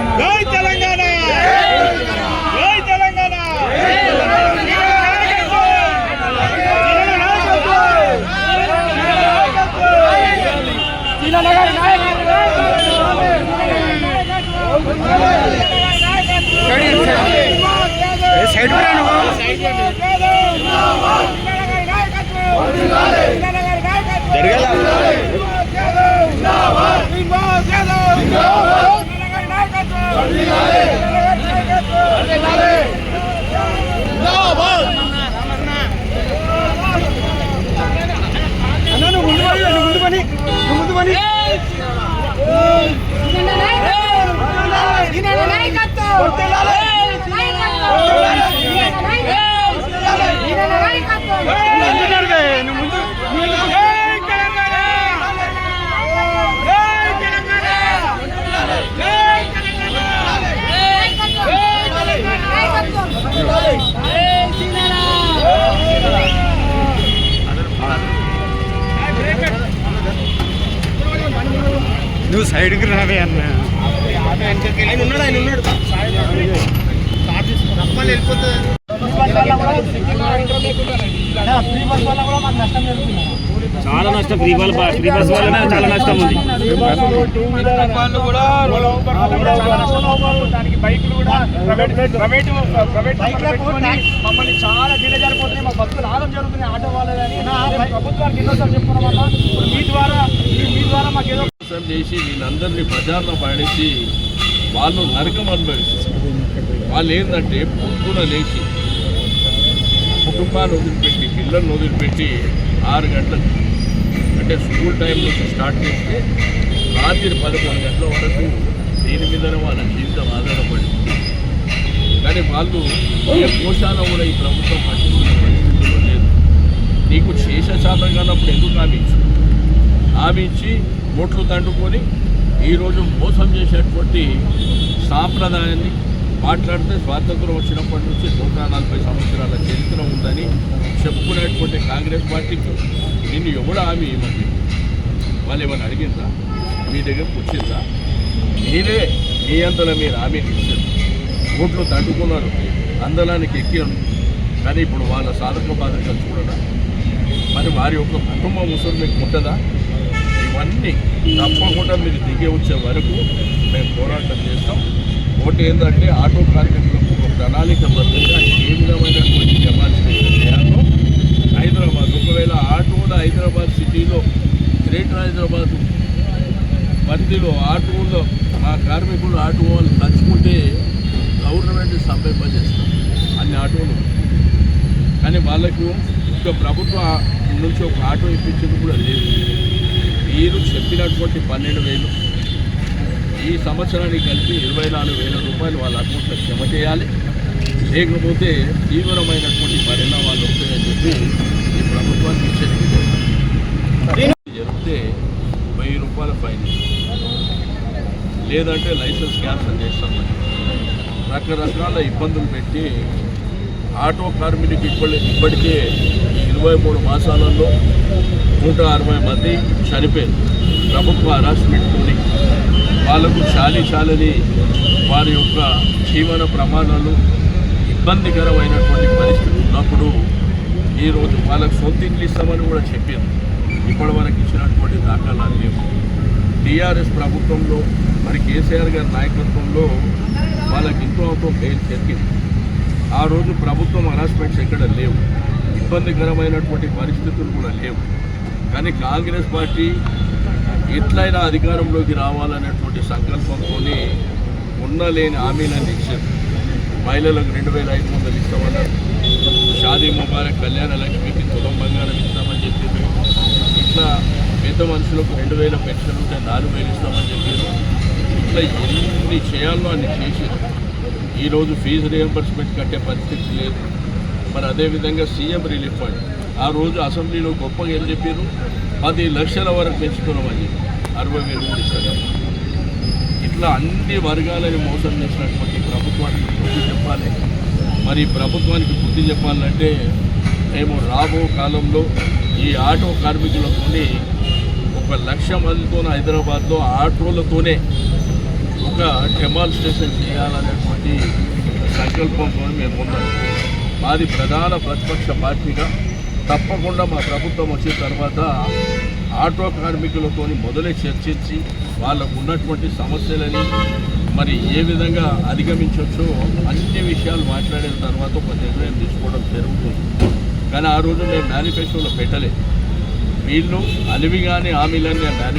Come on. Go! నువ్వు సైడ్కి రావే అన్నా. ఆయన ఉన్నాడు ఆయన ఉన్నాడు. చాలా నష్టం ఫ్రీ బస్ ఫ్రీ బస్ వల్లనే చాలా నష్టం ఉంది. కూడా దానికి బైకులు కూడా ప్రైవేట్ ప్రైవేట్ మమ్మల్ని చాలా డిలే జరిపోతున్నాయి మా బస్సులు ఆగం జరుగుతున్నాయి ఆటో వాళ్ళని ప్రభుత్వానికి ఎన్నోసార్లు చెప్పుకున్నాం వల్ల మీ ద్వారా మీ- మీ ద్వారా మాకు ఏదో నాశనం చేసి వీళ్ళందరినీ బజార్లో పాడేసి వాళ్ళు నరకం అనుభవిస్తారు వాళ్ళు ఏంటంటే పొద్దున లేచి కుటుంబాన్ని వదిలిపెట్టి పిల్లల్ని వదిలిపెట్టి ఆరు గంటలకు అంటే స్కూల్ టైం నుంచి స్టార్ట్ చేస్తే రాత్రి పదకొండు గంటల వరకు దీని మీదనే వాళ్ళ జీవితం ఆధారపడి కానీ వాళ్ళు ఏ పోషాన కూడా ఈ ప్రభుత్వం పట్టించుకునే పరిస్థితుల్లో లేదు. నీకు శేష శాతం కానప్పుడు ఎందుకు హామీ ఇచ్చు హామీ ఇచ్చి ఓట్లు తండుకొని ఈరోజు మోసం చేసేటువంటి సాంప్రదాయాన్ని మాట్లాడితే స్వాతంత్రం వచ్చినప్పటి నుంచి నూట నలభై సంవత్సరాల చరిత్ర ఉందని చెప్పుకునేటువంటి కాంగ్రెస్ పార్టీకి నిన్ను ఎవడు హామీ ఇవ్వండి వాళ్ళు ఏమైనా అడిగిందా మీ దగ్గరకు వచ్చిందా మీరే మీ అంతలో మీరు హామీ ఇచ్చారు ఓట్లు తండుకున్నారు అందలానికి ఎక్కారు. కానీ ఇప్పుడు వాళ్ళ సాధక బాధకాలు చూడరా. మరి వారి యొక్క కుటుంబం ముసురు మీకు ఉంటుందా? ఇవన్నీ తప్పకుండా మీరు దిగి వచ్చే వరకు మేము పోరాటం చేస్తాం. ఒకటి ఏంటంటే ఆటో కార్మికులకు ఒక ప్రణాళికబద్ధంగా ఏ విధమైనటువంటి కెపాసిటీ చేయాలో. హైదరాబాద్ ఒకవేళ ఆటోలు హైదరాబాద్ సిటీలో గ్రేటర్ హైదరాబాద్ పరిధిలో ఆటోలో మా కార్మికులు ఆటో వాళ్ళు తలుచుకుంటే గవర్నమెంట్ సంపింపజేస్తాం అన్ని ఆటోలు. కానీ వాళ్ళకు ఇంకా ప్రభుత్వ నుంచి ఒక ఆటో ఇప్పించింది కూడా లేదు. మీరు చెప్పినటువంటి పన్నెండు వేలు ఈ సంవత్సరానికి కలిపి ఇరవై నాలుగు వేల రూపాయలు వాళ్ళ అకౌంట్లో జమ చేయాలి. లేకపోతే తీవ్రమైనటువంటి పరిణామాలు వస్తాయని చెప్పి ఈ ప్రభుత్వానికి హెచ్చరిక జరిగితే వెయ్యి రూపాయల ఫైన్. లేదంటే లైసెన్స్ క్యాన్సిల్ చేస్తామని రకరకాల ఇబ్బందులు పెట్టి ఆటో కార్మికులకు ఇప్పటి ఇప్పటికే ఈ ఇరవై మూడు మాసాలలో నూట అరవై మంది చనిపోయారు. ప్రభుత్వ హరాస్మెంట్తోని వాళ్ళకు చాలీ చాలని వారి యొక్క జీవన ప్రమాణాలు ఇబ్బందికరమైనటువంటి పరిస్థితి ఉన్నప్పుడు ఈరోజు వాళ్ళకు సొంత ఇల్లు ఇస్తామని కూడా చెప్పారు. ఇప్పటి వరకు ఇచ్చినటువంటి దాఖలాలు లేవు. టీఆర్ఎస్ ప్రభుత్వంలో మరి కేసీఆర్ గారి నాయకత్వంలో వాళ్ళకి ఇంతో అంతో బెయిల్ జరిగింది. ఆ రోజు ప్రభుత్వం హరాస్మెంట్స్ ఎక్కడ లేవు. ఇబ్బందికరమైనటువంటి పరిస్థితులు కూడా లేవు. కానీ కాంగ్రెస్ పార్టీ ఎట్లయినా అధికారంలోకి రావాలనేటువంటి సంకల్పంతో ఉన్న లేని హామీలను ఇచ్చారు మహిళలకు రెండు వేల ఐదు వందలు ఇస్తామన్నారు. షాదీ ముబారక్ కళ్యాణ లక్ష్మికి తులం బంగారం ఇస్తామని చెప్పారు. ఇట్లా పెద్ద మనుషులకు రెండు వేల పెన్షన్ ఉంటే నాలుగు వేలు ఇస్తామని చెప్పారు. ఇట్లా ఎన్ని చేయాలో అన్ని చేసి ఈరోజు ఫీజు రియంబర్స్మెంట్ కట్టే పరిస్థితి లేదు. మరి అదేవిధంగా సీఎం రిలీఫ్ ఫండ్. ఆ రోజు అసెంబ్లీలో గొప్పగా ఏం చెప్పారు పది లక్షల వరకు పెంచుకున్నామని అరవై వేలు కూడా ఇట్లా అన్ని వర్గాలని మోసం చేసినటువంటి ప్రభుత్వానికి బుద్ధి చెప్పాలి. మరి ప్రభుత్వానికి బుద్ధి చెప్పాలంటే మేము రాబో కాలంలో ఈ ఆటో కార్మికులతోని ఒక లక్ష మందితో హైదరాబాద్లో ఆటోలతోనే ఒక డెమాన్స్ట్రేషన్ చేయాలనేటువంటి సంకల్పంతో మేము ఉన్నాం. మాది ప్రధాన ప్రతిపక్ష పార్టీగా తప్పకుండా మా ప్రభుత్వం వచ్చిన తర్వాత ఆటో కార్మికులతో మొదలై చర్చించి వాళ్ళకు ఉన్నటువంటి సమస్యలని మరి ఏ విధంగా అధిగమించవచ్చో అన్ని విషయాలు మాట్లాడిన తర్వాత ఒక నిర్ణయం తీసుకోవడం జరుగుతుంది. కానీ ఆ రోజు నేను మేనిఫెస్టోలో పెట్టలేదు వీళ్ళు అలివిగానే హామీలన్నీ మేనిఫెస్టో